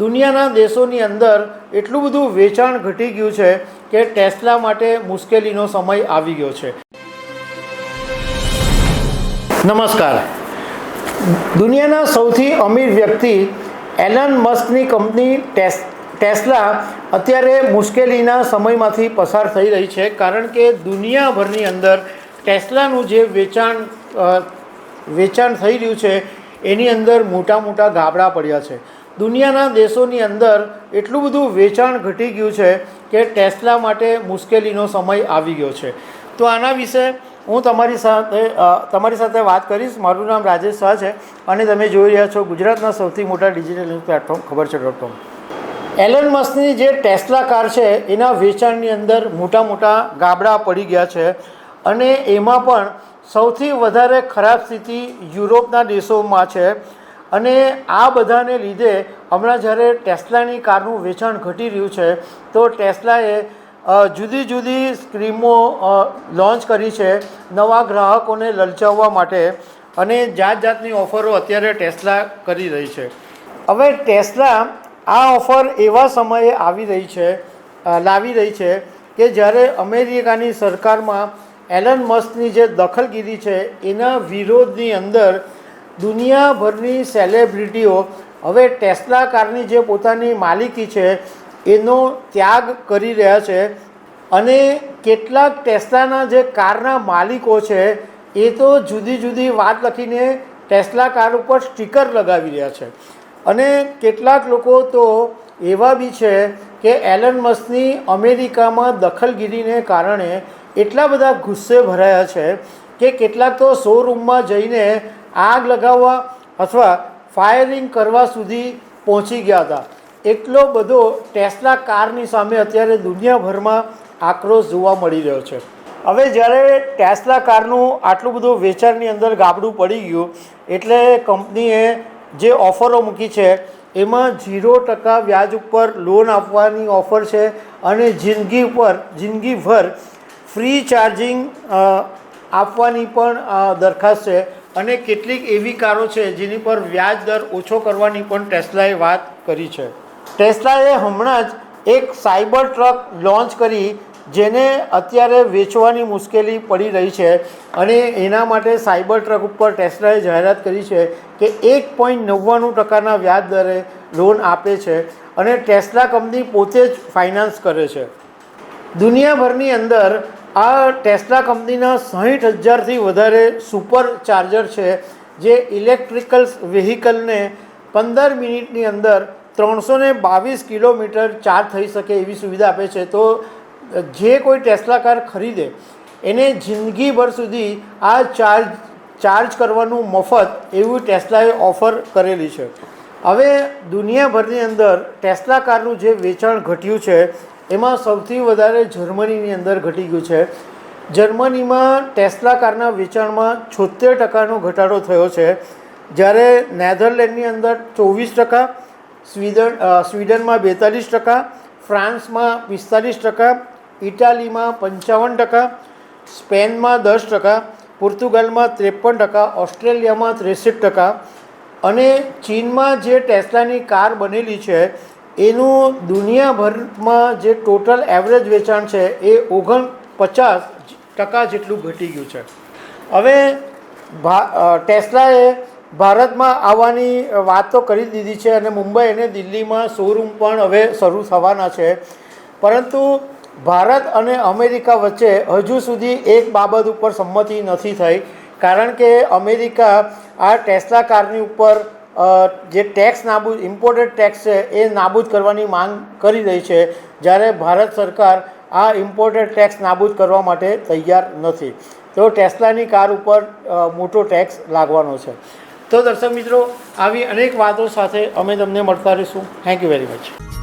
દુનિયાના દેશોની અંદર એટલું બધું વેચાણ ઘટી ગયું છે કે ટેસ્લા માટે મુશ્કેલીનો સમય આવી ગયો છે. નમસ્કાર. દુનિયાના સૌથી અમીર વ્યક્તિ એલન મસ્કની કંપની ટેસ, ટેસ્લા અત્યારે મુશ્કેલીના સમયમાંથી પસાર થઈ રહી છે કારણ કે દુનિયાભરની અંદર ટેસ્લાનું જે વેચાણ વેચાણ થઈ રહ્યું છે એની અંદર મોટા મોટા ગાબડા પડ્યા છે. દુનિયાના દેશોની અંદર એટલું બધું વેચાણ ઘટી ગયું છે કે ટેસ્લા માટે મુશ્કેલીનો સમય આવી ગયો છે. તો આના વિશે હું તમારી સાથે તમારી સાથે વાત કરીશ. મારું નામ રાજેશ શાહ છે અને તમે જોઈ રહ્યા છો ગુજરાતના સૌથી મોટા ડિજિટલ ન્યૂઝ પ્લેટફોર્મ, ખબર છે ડોટ કોમ. એલન મસ્કની જે ટેસ્લા કાર છે, એના વેચાણની અંદર મોટા મોટા ગાબડા પડી ગયા છે અને એમાં પણ સૌથી વધારે ખરાબ સ્થિતિ યુરોપના દેશોમાં છે. અને આ બધાને લીધે હમણાં જ્યારે ટેસ્લાની કારનું વેચાણ ઘટી રહ્યું છે, તો ટેસ્લાએ જુદી જુદી સ્કીમો લોન્ચ કરી છે નવા ગ્રાહકોને લલચાવવા માટે અને જાત જાતની ઓફરો અત્યારે ટેસ્લા કરી રહી છે. હવે ટેસ્લા આ ઓફર એવા સમયે આવી રહી છે લાવી રહી છે કે જ્યારે અમેરિકાની સરકારમાં એલન મસ્કની જે દખલગીરી છે, એના વિરોધની અંદર દુનિયાભરની સેલિબ્રિટીઓ હવે ટેસ્લા કારની જે પોતાની માલિકી છે, એનો ત્યાગ કરી રહ્યા છે અને કેટલાક ટેસ્લાના જે કારના માલિકો છે, એ તો જુદી જુદી વાત લખીને ટેસ્લા કાર ઉપર સ્ટીકર લગાવી રહ્યા છે. અને કેટલાક લોકો તો એવા બી છે કે એલન મસ્કની અમેરિકામાં દખલગીરીને કારણે એટલા બધા ગુસ્સે ભરાયા છે કે કેટલાક તો શોરૂમમાં જઈને આગ લગાવવા અથવા ફાયરિંગ કરવા સુધી પહોંચી ગયા હતા. એટલો બધો ટેસ્લા કારની સામે અત્યારે દુનિયાભરમાં આક્રોશ જોવા મળી રહ્યો છે. હવે જ્યારે ટેસ્લા કારનું આટલું બધું વેચાણની અંદર ગાબડું પડી ગયું, એટલે કંપનીએ જે ઓફરો મૂકી છે, એમાં ઝીરો ટકા વ્યાજ ઉપર લોન આપવાની ઓફર છે અને જિંદગી ઉપર જિંદગીભર ફ્રી ચાર્જિંગ આપવાની પણ દરખાસ્ત છે. અને કેટલીક એવી કારો છે જેની પર વ્યાજ દર ઓછો કરવાની પણ ટેસ્લાએ વાત કરી છે. ટેસ્લાએ હમણાં જ એક સાયબર ટ્રક લોન્ચ કરી જેને અત્યારે વેચવાની મુશ્કેલી પડી રહી છે અને એના માટે સાયબર ટ્રક ઉપર ટેસ્લાએ જાહેરાત કરી છે કે એક પોઈન્ટ નવ્વાણું ટકાના વ્યાજ દરે લોન આપે છે અને ટેસ્લા કંપની પોતે જ ફાઇનાન્સ કરે છે. દુનિયાભરની અંદર આ ટેસ્લા કંપનીના સાહીઠ હજારથી વધારે સુપર ચાર્જર છે, જે ઇલેક્ટ્રિકલ્સ વ્હીકલને પંદર મિનિટની અંદર ત્રણસો બાવીસ કિલોમીટર ચાર્જ થઈ શકે એવી સુવિધા આપે છે. તો, જે કોઈ ટેસ્લા કાર ખરીદે, એને જિંદગીભર સુધી આ ચાર્જ ચાર્જ કરવાનું મફત એવું ટેસ્લાએ ઓફર કરેલી છે. હવે દુનિયાભરની અંદર ટેસ્લા કારનું જે વેચાણ ઘટ્યું છે એમાં સૌથી વધારે જર્મનીની અંદર ઘટી ગયું છે. જર્મનીમાં ટેસ્લા કારના વેચાણમાં છોતેર ટકાનો ઘટાડો થયો છે. જ્યારે નેધરલેન્ડની અંદર ચોવીસ ટકા, સ્વીડન સ્વીડનમાં બેતાલીસ ટકા, ફ્રાન્સમાં પિસ્તાલીસ ટકા, ઇટાલીમાં પંચાવન ટકા, સ્પેનમાં દસ ટકા, પોર્તુગાલમાં ત્રેપન ટકા, ઓસ્ટ્રેલિયામાં ત્રેસઠ ટકા અને ચીનમાં જે ટેસ્લાની કાર બનેલી છે એનું દુનિયાભરમાં જે ટોટલ એવરેજ વેચાણ છે એ ઓગણ પચાસ ટકા જેટલું ઘટી ગયું છે. હવે ટેસ્લાએ ભારતમાં આવવાની વાત તો કરી દીધી છે અને મુંબઈ અને દિલ્હીમાં શોરૂમ પણ હવે શરૂ થવાના છે. પરંતુ ભારત અને અમેરિકા વચ્ચે હજુ સુધી એક બાબત ઉપર સંમતિ નથી થઈ. કારણ કે અમેરિકા આ ટેસ્લા કારની ઉપર જે ટેક્સ નાબૂદ ઇમ્પોર્ટેડ ટેક્સ છે, એ નાબૂદ કરવાની માંગ કરી રહી છે, જ્યારે ભારત સરકાર આ ઇમ્પોર્ટેડ ટેક્સ નાબૂદ કરવા માટે તૈયાર નથી. તો ટેસ્લાની કાર ઉપર મોટો ટેક્સ લાગવાનો છે. તો દર્શક મિત્રો, આવી અનેક વાતો સાથે અમે તમને મળતા રહીશું. Thank you very much